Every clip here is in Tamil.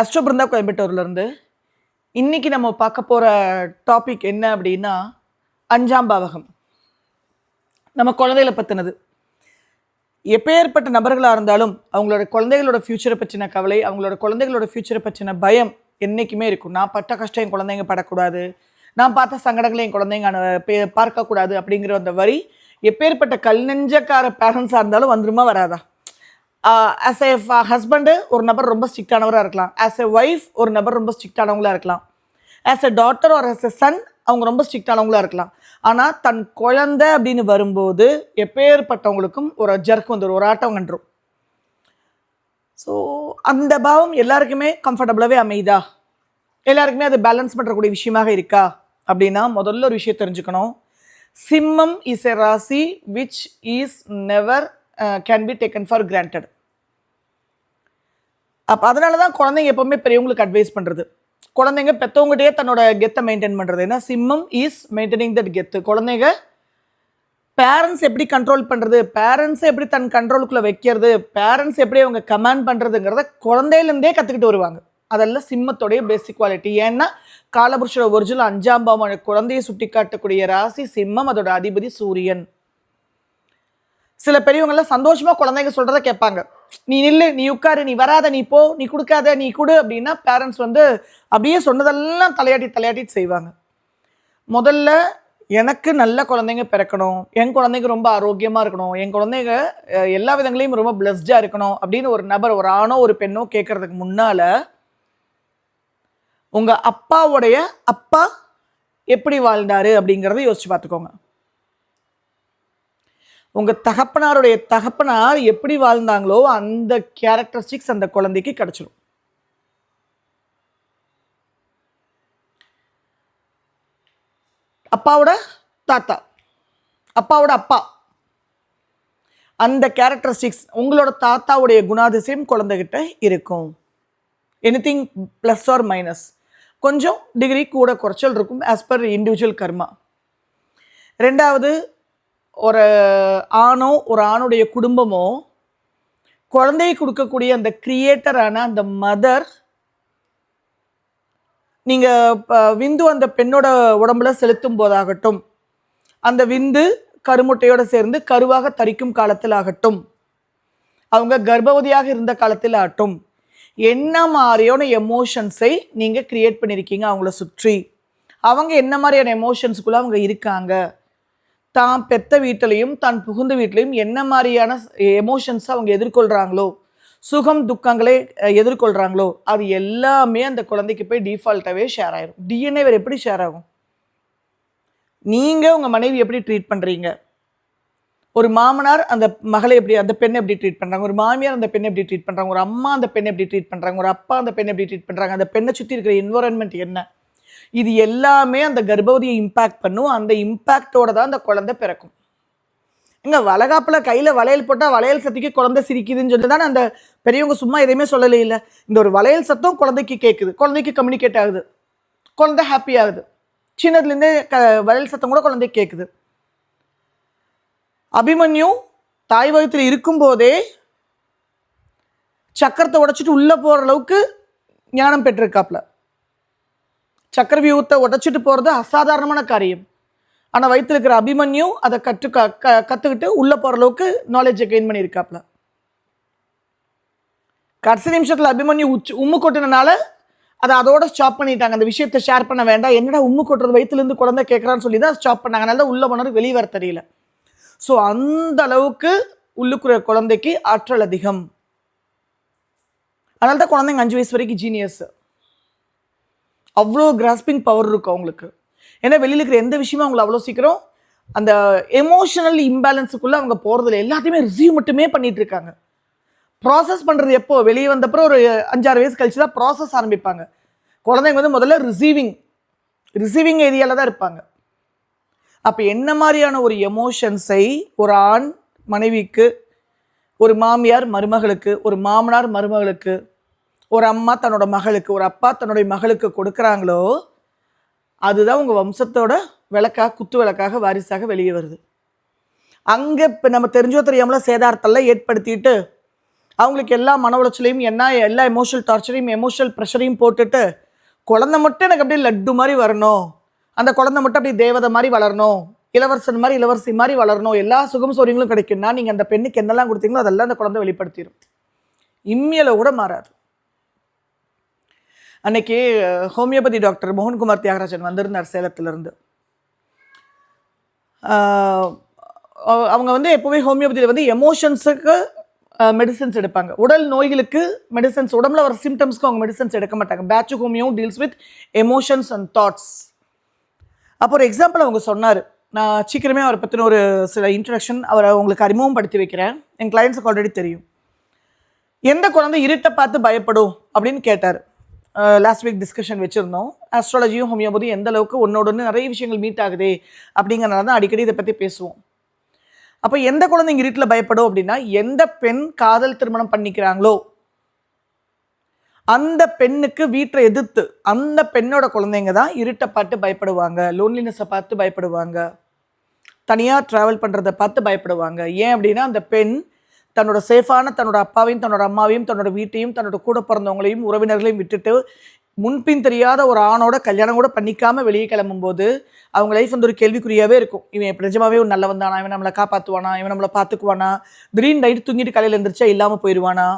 அஸ்ட்ரோ பிருந்தா கோயம்புத்தூர்லேருந்து இன்னைக்கு நம்ம பார்க்க போகிற டாபிக் என்ன அப்படின்னா அஞ்சாம் பாவகம் நம்ம குழந்தைகளை பற்றினது எப்பேற்பட்ட நபர்களாக இருந்தாலும் அவங்களோட குழந்தைகளோட ஃப்யூச்சரை பற்றின கவலை அவங்களோட குழந்தைகளோட ஃப்யூச்சரை பற்றின பயம் என்றைக்குமே இருக்கும். நான் பட்ட கஷ்டம் என் குழந்தைங்க படக்கூடாது. நான் பார்த்த சங்கடங்களை என் குழந்தைங்க பார்க்கக்கூடாது அப்படிங்கிற அந்த வரி எப்பேற்பட்ட கல் நெஞ்சக்கார பேரண்ட்ஸாக இருந்தாலும் வந்துருமா வராதா? ஆஸ் எ ஹஸ்பண்டு ஒரு நபர் ரொம்ப ஸ்ட்ரிக்டானவராக இருக்கலாம். ஆஸ் எ ஒய்ஃப் ஒரு நபர் ரொம்ப ஸ்ட்ரிக்டானவங்களாக இருக்கலாம். ஆஸ் எ டாட்டர் ஒரு ஆஸ் எ சன் அவங்க ரொம்ப ஸ்ட்ரிக்டானவங்களாக இருக்கலாம். ஆனால் தன் குழந்தை அப்படின்னு வரும்போது எப்பேற்பட்டவங்களுக்கும் ஒரு ஜர்க் வந்துடும் ஒரு ஆட்டம் கண்டுரும் ஸோ அந்த பாவம் எல்லாருக்குமே கம்ஃபர்டபுளாகவே அமையுதா? எல்லாருக்குமே அது பேலன்ஸ் பண்ணுறக்கூடிய விஷயமாக இருக்கா? அப்படின்னா முதல்ல ஒரு விஷயம் தெரிஞ்சுக்கணும். Simmam is a rasi which is never can be taken for granted அப்போ அதனால தான் குழந்தைங்க எப்போவுமே பெரியவங்களுக்கு அட்வைஸ் பண்ணுறது குழந்தைங்க பெற்றவங்ககிட்டயே தன்னோட கெத்தை மெயின்டைன் பண்ணுறது ஏன்னா சிம்மம் இஸ் மெயின்டைனிங் தட் கெத்து குழந்தைங்க பேரண்ட்ஸ் எப்படி கண்ட்ரோல் பண்ணுறது பேரண்ட்ஸை எப்படி தன் கண்ட்ரோலுக்குள்ளே வைக்கிறது? பேரண்ட்ஸ் எப்படி அவங்க கமாண்ட் பண்ணுறதுங்கிறத குழந்தையிலேருந்தே கற்றுக்கிட்டு வருவாங்க. அதெல்லாம் சிம்மத்தோடைய பேசிக் குவாலிட்டி ஏன்னா காலபுருஷோட ஒரிஜினல் அஞ்சாம் பாவமான குழந்தையை சுட்டி காட்டக்கூடிய ராசி சிம்மம் அதோட அதிபதி சூரியன். சில பெரியவங்கெல்லாம் சந்தோஷமாக குழந்தைங்க சொல்கிறத கேட்பாங்க. நீ நில்லு நீ உட்காரு நீ வராத நீ போ நீ கொடுக்காத நீ கொடு அப்படின்னா பேரண்ட்ஸ் வந்து அப்படியே சொன்னதெல்லாம் தலையாட்டி தலையாட்டி செய்வாங்க. முதல்ல எனக்கு நல்ல குழந்தைங்க பிறக்கணும். என் குழந்தைங்க ரொம்ப ஆரோக்கியமாக இருக்கணும். என் குழந்தைங்க எல்லா விதங்களையும் ரொம்ப பிளஸ்டாக இருக்கணும் அப்படின்னு ஒரு நபர் ஒரு ஆணோ ஒரு பெண்ணோ கேட்கறதுக்கு முன்னால் உங்கள் அப்பாவுடைய அப்பா எப்படி வாழ்ந்தாரு அப்படிங்கிறத யோசிச்சு பார்த்துக்கோங்க. உங்கள் தகப்பனாருடைய தகப்பனார் எப்படி வாழ்ந்தாங்களோ அந்த கேரக்டரிஸ்டிக்ஸ் அந்த குழந்தைக்கு கிடைச்சிடும் அப்பாவோட தாத்தா அப்பாவோட அப்பா அந்த கேரக்டரிஸ்டிக்ஸ் உங்களோட தாத்தாவுடைய குணாதிசயம் குழந்தைகிட்ட இருக்கும். எனிதிங் ப்ளஸ் ஆர் மைனஸ் கொஞ்சம் டிகிரி கூட குறைச்சல் இருக்கும் ஆஸ் பர் இண்டிவிஜுவல் கர்மா ரெண்டாவது ஒரு ஆணோ ஒரு ஆணுடைய குடும்பமோ குழந்தையை கொடுக்கக்கூடிய அந்த கிரியேட்டரான அந்த மதர் நீங்கள் விந்து அந்த பெண்ணோட உடம்புல செலுத்தும் போதாகட்டும். அந்த விந்து கருமுட்டையோடு சேர்ந்து கருவாக தரிக்கும் காலத்தில் ஆகட்டும் அவங்க கர்ப்பவதியாக இருந்த காலத்தில் ஆகட்டும் என்ன மாதிரியான எமோஷன்ஸை நீங்கள் க்ரியேட் பண்ணியிருக்கீங்க அவங்கள சுற்றி? அவங்க என்ன மாதிரியான எமோஷன்ஸுக்குள்ளே அவங்க இருக்காங்க? தான் பெத்த வீட்டிலையும் தான் புகுந்த வீட்டிலையும் என்ன மாதிரியான எமோஷன்ஸ் அவங்க எதிர்கொள்கிறாங்களோ சுகம் துக்கங்களே எதிர்கொள்கிறாங்களோ அது எல்லாமே அந்த குழந்தைக்கு போய் டிஃபால்ட்டாகவே ஷேர் ஆயிரும். டிஎன்ஏ வேறு எப்படி ஷேர் ஆகும்? நீங்கள் உங்கள் மனைவி எப்படி ட்ரீட் பண்ணுறீங்க ஒரு மாமனார் அந்த மகளை எப்படி அந்த பெண்ணை எப்படி ட்ரீட் பண்ணுறாங்க ஒரு மாமியார் அந்த பெண்ணை எப்படி ட்ரீட் பண்ணுறாங்க ஒரு அம்மா அந்த பெண்ணை எப்படி ட்ரீட் பண்ணுறாங்க ஒரு அப்பா அந்த பெண்ணை எப்படி ட்ரீட் பண்ணுறாங்க அந்த பெண்ணை சுற்றி இருக்கிற என்வரன்மெண்ட் என்ன? இது எல்லாமே அந்த கர்ப்பவதியை இம்பேக்ட் பண்ணும். அந்த இம்பேக்டோட தான் அந்த குழந்தை பிறக்கும். எங்க வளகாப்பில் கையில் வளையல் போட்டால் வளையல் சத்திக்கு குழந்தை சிரிக்குதுன்னு சொல்லி தானே அந்த பெரியவங்க சும்மா எதையுமே சொல்லலை இல்லை. இந்த ஒரு வளையல் சத்தம் குழந்தைக்கு கேட்குது குழந்தைக்கு கம்யூனிகேட் ஆகுது. குழந்தை ஹாப்பி ஆகுது. சின்னதுலேருந்தே க வளையல் சத்தம் கூட குழந்தைக்கு கேட்குது அபிமன்யு தாய் வயிற்றில் இருக்கும்போதே சக்கரத்தை உடைச்சிட்டு உள்ளே போகிற அளவுக்கு ஞானம் பெற்றிருக்காப்ல. சக்கர வியூகத்தை உடச்சிட்டு போகிறது அசாதாரணமான காரியம். ஆனால் வயித்துல இருக்கிற அபிமன்யு அதை கற்று க க- கற்றுக்கிட்டு உள்ளே போகிற அளவுக்கு நாலேஜை கெயின் பண்ணியிருக்காப்ல கடைசி நிமிஷத்தில் அபிமன்யு உச்சு உம்மு கொட்டினால அதை அதோட ஸ்டாப் பண்ணிட்டாங்க. அந்த விஷயத்தை ஷேர் பண்ண வேண்டாம். என்னடா உம்மு கொட்டுறது? வயிற்றுலேருந்து குழந்தை கேட்குறான்னு சொல்லி தான் ஸ்டாப் பண்ணாங்க. அதனால உள்ள போனது வெளியே வர தெரியல. ஸோ அந்த அளவுக்கு உள்ளுக்குற குழந்தைக்கு ஆற்றல் அதிகம். அதனால தான் குழந்தைங்க அஞ்சு வயசு வரைக்கும் ஜீனியஸ் அவ்வளோ கிராஸ்பிங் பவர் இருக்கும் அவங்களுக்கு. ஏன்னா வெளியில் இருக்கிற எந்த விஷயமும் அவங்கள அவ்வளோ சீக்கிரம் அந்த எமோஷனல் இம்பேலன்ஸுக்குள்ளே அவங்க போகிறதில்ல எல்லாத்தையுமே ரிசீவ் மட்டுமே பண்ணிட்டு இருக்காங்க. ப்ராசஸ் பண்ணுறது எப்போ? வெளியே வந்தப்பறம் ஒரு அஞ்சாறு வயசு கழிச்சு தான் ப்ராசஸ் ஆரம்பிப்பாங்க. குழந்தைங்க வந்து முதல்ல ரிசீவிங் ரிசீவிங் ஏரியாவில் தான் இருப்பாங்க. அப்போ என்ன மாதிரியான ஒரு எமோஷன்ஸை ஒரு ஆண் மனைவிக்கு ஒரு மாமியார் மருமகளுக்கு ஒரு மாமனார் மருமகளுக்கு ஒரு அம்மா தன்னோட மகளுக்கு ஒரு அப்பா தன்னுடைய மகளுக்கு கொடுக்குறாங்களோ அதுதான் உங்கள் வம்சத்தோட விளக்காக குத்து விளக்காக வாரிசாக வெளியே வருது. அங்கே இப்போ நம்ம தெரிஞ்சோ தெரியாமல சேதாரத்தெல்லாம் ஏற்படுத்திட்டு அவங்களுக்கு எல்லா மன உளைச்சலையும் என்ன எல்லா எமோஷனல் டார்ச்சரையும் எமோஷனல் ப்ரெஷரையும் போட்டுட்டு குழந்தை மட்டும் எனக்கு அப்படியே லட்டு மாதிரி வரணும். அந்த குழந்தை மட்டும் அப்படியே தேவதை மாதிரி வளரணும். இளவரசன் மாதிரி இளவரசி மாதிரி வளரணும். எல்லா சுகம் சௌரியங்களும் கிடைக்கும்னா நீங்கள் அந்த பெண்ணுக்கு என்னெல்லாம் கொடுத்தீங்களோ அதெல்லாம் அந்த குழந்தை வெளிப்படுத்திடும் இம்மியல கூட மாறாது. அன்னைக்கு ஹோமியோபதி டாக்டர் மோகன்குமார் தியாகராஜன் வந்திருந்தார் சேலத்திலேருந்து. அவங்க வந்து எப்போவுமே ஹோமியோபதியில் வந்து எமோஷன்ஸுக்கு மெடிசன்ஸ் எடுப்பாங்க. உடல் நோய்களுக்கு மெடிசன்ஸ் உடம்புல வர சிம்டம்ஸ்க்கு அவங்க மெடிசன்ஸ் எடுக்க மாட்டாங்க. Bach homeo deals with emotions and thoughts அப்போ ஒரு எக்ஸாம்பிள் அவங்க சொன்னார். நான் சீக்கிரமே அவரை பற்றின ஒரு சில இன்ட்ரடக்ஷன் அவரை உங்களுக்கு அறிமுகம் படுத்தி வைக்கிறேன். என் கிளைண்ட்ஸுக்கு ஆல்ரெடி தெரியும். எந்த குழந்தை இருட்டை பார்த்து பயப்படும் அப்படின்னு கேட்டார். லாஸ்ட் வீக் டிஸ்கஷன் வச்சுருந்தோம். ஆஸ்ட்ராலஜியும் ஹோமியோபதியும் எந்த அளவுக்கு ஒன்னோட ஒன்று நிறைய விஷயங்கள் மீட் ஆகுதே அப்படிங்கிறனால தான் அடிக்கடி இதை பற்றி பேசுவோம். அப்போ எந்த குழந்தைங்க இருட்டில் பயப்படும் அப்படின்னா எந்த பெண் காதல் திருமணம் பண்ணிக்கிறாங்களோ அந்த பெண்ணுக்கு வீட்டை எதிர்த்து அந்த பெண்ணோட குழந்தைங்க தான் இருட்டை பார்த்து பயப்படுவாங்க லோன்லினஸை பார்த்து பயப்படுவாங்க தனியாக ட்ராவல் பண்ணுறதை பார்த்து பயப்படுவாங்க. ஏன் அப்படின்னா அந்த பெண் தன்னோட சேஃபான தன்னோட அப்பாவையும் தன்னோட அம்மாவையும் தன்னோட வீட்டையும் தன்னோட கூட பிறந்தவங்களையும் உறவினர்களையும் விட்டுட்டு முன்பின் தெரியாத ஒரு ஆணோட கல்யாணம் கூட பண்ணிக்காமல் வெளியே கிளம்பும்போது அவங்க லைஃப் வந்து ஒரு கேள்விக்குறியாகவே இருக்கும். இவன் இப்ப நிஜமாவே ஒரு நல்லவன் தானா? இவன் நம்மளை காப்பாற்றுவானா இவன் நம்மளை பார்த்துக்குவானா? திடீர்னு நைட்டு தூங்கிட்டு காலையில் எழுந்திரிச்சா இல்லாமல் போயிடுவானா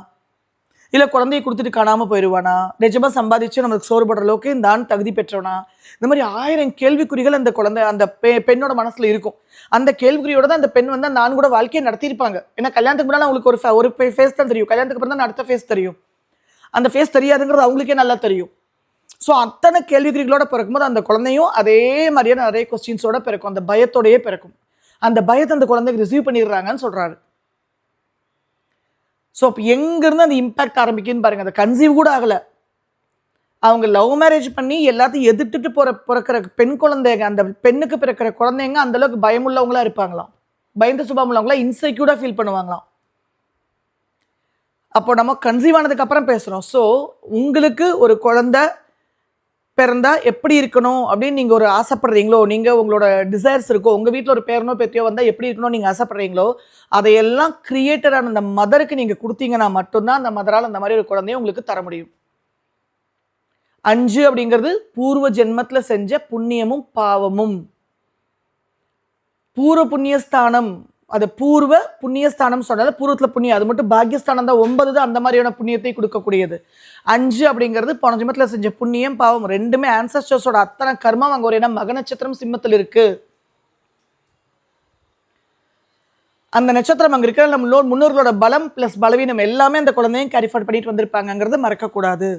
இல்லை குழந்தைய கொடுத்துட்டு காணாமல் போயிடுவானா நிஜமாக சம்பாதிச்சு நமக்கு சோறு போடுற அளவுக்கு இந்த ஆண் தகுதி பெற்றவனா? இந்த மாதிரி ஆயிரம் கேள்விக்குறிகள் அந்த குழந்தை அந்த பெ பெண்ணோட மனசில் இருக்கும். அந்த கேள்விக்குறியோட தான் அந்த பெண் வந்து அந்த ஆண் கூட வாழ்க்கையை நடத்தியிருப்பாங்க. ஏன்னா கல்யாணத்துக்கு முன்னால் அவங்களுக்கு ஒரு ஒரு ஃபேஸ் தான் தெரியும். கல்யாணத்துக்கு அப்புறம் தான் அடுத்த ஃபேஸ் தெரியும். அந்த ஃபேஸ் தெரியாதுங்கிறது அவங்களுக்கே நல்லா தெரியும். ஸோ அத்தனை கேள்விக்குறிகளோட பிறக்கும்போது அந்த குழந்தையும் அதே மாதிரியான நிறைய கொஸ்டின்ஸோட பிறக்கும். அந்த பயத்தோடையே பிறக்கும். அந்த பயத்தை அந்த குழந்தைக்கு ரிசீவ் பண்ணிடுறாங்கன்னு சொல்கிறாரு ஸோ அப்போ எங்கேருந்து அந்த இம்பேக்ட் ஆரம்பிக்குன்னு பாருங்கள் அந்த கன்சீவ் கூட ஆகலை. அவங்க லவ் மேரேஜ் பண்ணி எல்லாத்தையும் எதிர்த்துட்டு போற பிறக்கிற பெண் குழந்தைங்க அந்த பெண்ணுக்கு பிறக்கிற குழந்தைங்க அந்தளவுக்கு பயமுள்ளவங்களாக இருப்பாங்களாம். பயந்த சுபாவம் உள்ளவங்களா இன்செக்யூர்டா ஃபீல் பண்ணுவாங்களாம். அப்போ நம்ம கன்சீவ் ஆனதுக்கு அப்புறம் ஸோ உங்களுக்கு ஒரு குழந்தை பிறந்தா எப்படி இருக்கணும் அப்படின்னு நீங்க ஒரு ஆசைப்படுறீங்களோ நீங்க உங்களோட டிசைர்ஸ் இருக்கோ உங்க வீட்டில் ஒரு பேரனோ பேத்தியோ வந்தா எப்படி இருக்கணும் நீங்க ஆசைப்படுறீங்களோ அதையெல்லாம் கிரியேட்டடான அந்த மதருக்கு நீங்க கொடுத்தீங்கன்னா மட்டும்தான் அந்த மதரால் அந்த மாதிரி ஒரு குழந்தைய உங்களுக்கு தர முடியும். அஞ்சு அப்படிங்கிறது பூர்வ ஜென்மத்தில் செஞ்ச புண்ணியமும் பாவமும். பூர்வ புண்ணியஸ்தானம். அது பூர்வ புண்ணியஸ்தானம் சொன்னது பூர்வத்தில் புண்ணியம் அது மட்டும் பாக்கியஸ்தானம் தான் ஒன்பது தான் அந்த மாதிரியான புண்ணியத்தை கொடுக்கக்கூடியது. அஞ்சு அப்படிங்கிறது போன ஜென்மத்துல செஞ்ச புண்ணியம் பாவம் ரெண்டுமே ஆன்சஸ்டர்ஸோட அத்தனை கர்மம் அங்கே ஒரு ஏன்னா மக நட்சத்திரம் சிம்மத்தில் இருக்கு. அந்த நட்சத்திரம் அங்கே இருக்கிற நம்ம முன்னோர்களோட பலம் ப்ளஸ் பலவீனம் எல்லாமே அந்த குழந்தையும் கேரிஃபார்ட் பண்ணிட்டு வந்திருப்பாங்கங்கிறது மறக்கக்கூடாது.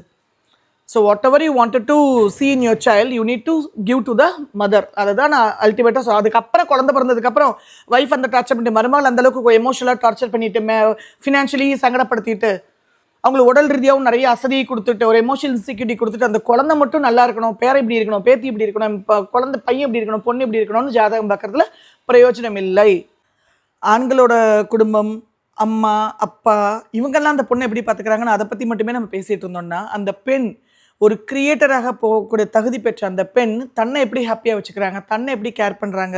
So whatever you wanted to see in your child you need to give to the mother அதை தான் நான் அல்டிமேட்டாக ஸோ அதுக்கப்புறம் குழந்தை பிறந்ததுக்கப்புறம் ஒய்ஃப் அந்த டார்ச்சர் பண்ணிட்டு மருமகள் அந்தளவுக்கு எமோஷனலாக டார்ச்சர் பண்ணிட்டு மே ஃபினான்ஷியலி சங்கடப்படுத்திட்டு அவங்களுக்கு உடல் ரீதியாகவும் நிறைய அசதியை கொடுத்துட்டு ஒரு எமோஷனல் இன்செக்யூரிட்டி கொடுத்துட்டு அந்த குழந்தை மட்டும் நல்லா இருக்கணும் பேரை இப்படி இருக்கணும் பேத்தி இப்படி இருக்கணும் இப்போ குழந்தை பையன் இப்படி இருக்கணும் பொண்ணு இப்படி இருக்கணும்னு ஜாதகம் பார்க்குறதுல பிரயோஜனம் இல்லை. ஆண்களோட குடும்பம் அம்மா அப்பா இவங்கெல்லாம் அந்த பொண்ணை எப்படி பார்த்துக்கிறாங்கன்னு அதை பற்றி மட்டுமே நம்ம பேசிகிட்டு இருந்தோம்னா அந்த பெண் ஒரு கிரியேட்டராக போகக்கூடிய தகுதி பெற்ற அந்த பெண் தன்னை எப்படி ஹாப்பியாக வச்சுக்கிறாங்க? தன்னை எப்படி கேர் பண்ணுறாங்க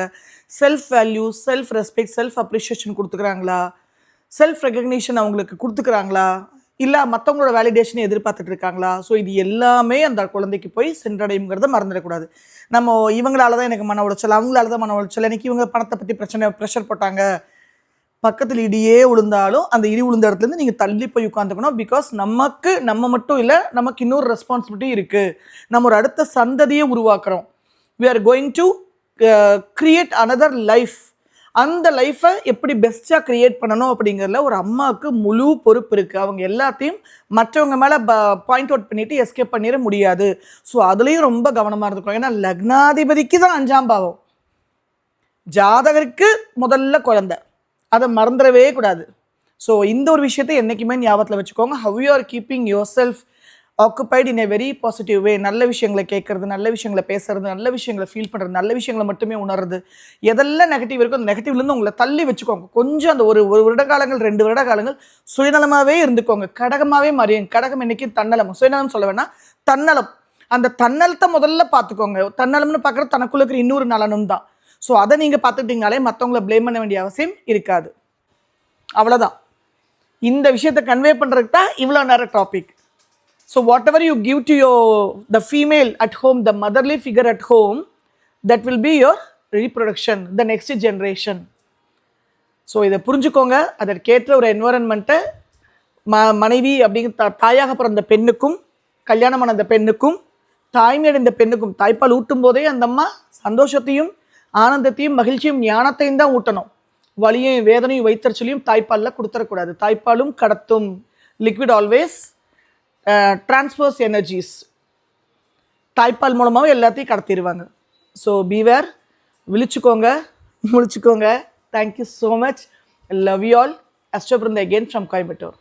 self value self respect self appreciation கொடுத்துக்கிறாங்களா? Self recognition அவங்களுக்கு கொடுத்துக்கிறாங்களா? இல்லை மற்றவங்களோட வேலிடேஷனை எதிர்பார்த்துட்டு இருக்காங்களா? ஸோ இது எல்லாமே அந்த குழந்தைக்கு போய் சென்றடையுங்கிறத மறந்துடக்கூடாது. நம்ம இவங்களால தான் எனக்கு மன உளைச்சல் அவங்களால தான் மன உளைச்சல். எனக்கு இவங்க பணத்தை பற்றி பிரச்சனை ப்ரெஷர் போட்டாங்க. பக்கத்தில் இடியே விழுந்தாலும் அந்த இடி விழுந்த இடத்துலேருந்து நீங்கள் தள்ளி போய் உட்காந்துக்கணும் பிகாஸ் நமக்கு நம்ம மட்டும் இல்லை நமக்கு இன்னொரு ரெஸ்பான்சிபிலிட்டி இருக்குது நம்ம ஒரு அடுத்த சந்ததியை உருவாக்குறோம். We are going to create another life அந்த லைஃப்பை எப்படி பெஸ்ட்டாக கிரியேட் பண்ணணும் அப்படிங்கிறதுல ஒரு அம்மாவுக்கு முழு பொறுப்பு இருக்குது அவங்க எல்லாத்தையும் மற்றவங்க மேலே ப பாயிண்ட் அவுட் பண்ணிவிட்டு எஸ்கேப் பண்ணிட முடியாது. ஸோ அதுலேயும் ரொம்ப கவனமாக இருந்துக்கணும். ஏன்னா லக்னாதிபதிக்கு தான் அஞ்சாம் பாவம். ஜாதகருக்கு முதல்ல குழந்தை. அதை மறந்துடவே கூடாது. ஸோ இந்த ஒரு விஷயத்தை என்றைக்குமே ஞாபகத்தில் வச்சுக்கோங்க. How you are keeping yourself occupied in a very positive way நல்ல விஷயங்களை கேட்குறது நல்ல விஷயங்களை பேசுறது நல்ல விஷயங்களை ஃபீல் பண்ணுறது நல்ல விஷயங்களை மட்டுமே உணர்றது. எதெல்லாம் நெகட்டிவ் இருக்கோ அந்த நெகட்டிவ்லேருந்து உங்களை தள்ளி வச்சுக்கோங்க. கொஞ்சம் அந்த ஒரு ஒரு வருட காலங்கள் ரெண்டு வருட காலங்கள் சுயநலமாகவே இருந்துக்கோங்க. கடகமாகவே மாறியும் கடகம் என்னைக்கு தன்னலம். சுயநலம் சொல்ல வேணா தன்னலம். அந்த தன்னலத்தை முதல்ல பார்த்துக்கோங்க. தன்னலம்னு பார்க்குறது தனக்குள்ள இருக்கிற இன்னொரு நலனும் தான் ஸோ அதை நீங்கள் பார்த்துட்டிங்கனாலே மற்றவங்கள ப்ளேம் பண்ண வேண்டிய அவசியம் இருக்காது. அவ்வளோதான் இந்த விஷயத்தை கன்வே பண்ணுறதுக்கு தான் இவ்வளோ நேரம் topic so whatever you give to you the female at home the motherly figure at home that will be your reproduction the next generation so இதை புரிஞ்சுக்கோங்க. அதற்கேற்ற ஒரு என்வரன்மெண்ட்டை ம மனைவி அப்படிங்கிற தா தாயாக பிறந்த பெண்ணுக்கும் கல்யாணமான அந்த பெண்ணுக்கும் தாய்மையடைந்த பெண்ணுக்கும் தாய்ப்பால் ஊட்டும் போதே அந்த அம்மா சந்தோஷத்தையும் ஆனந்தத்தையும் மகிழ்ச்சியும் ஞானத்தையும் தான் ஊட்டணும். வலியும் வேதனையும் வைத்தறிச்சலையும் தாய்ப்பாலில் கொடுத்துடக்கூடாது தாய்ப்பாலும் கடத்தும். லிக்விட் ஆல்வேஸ் டிரான்ஸ்ஃபர்ஸ் எனர்ஜிஸ் தாய்ப்பால் மூலமாகவும் எல்லாத்தையும் கடத்திடுவாங்க ஸோ பீவேர் விழிச்சுக்கோங்க. முழிச்சுக்கோங்க. Thank you so much love you all அஸ்டோபிருந்த again from Coimbatore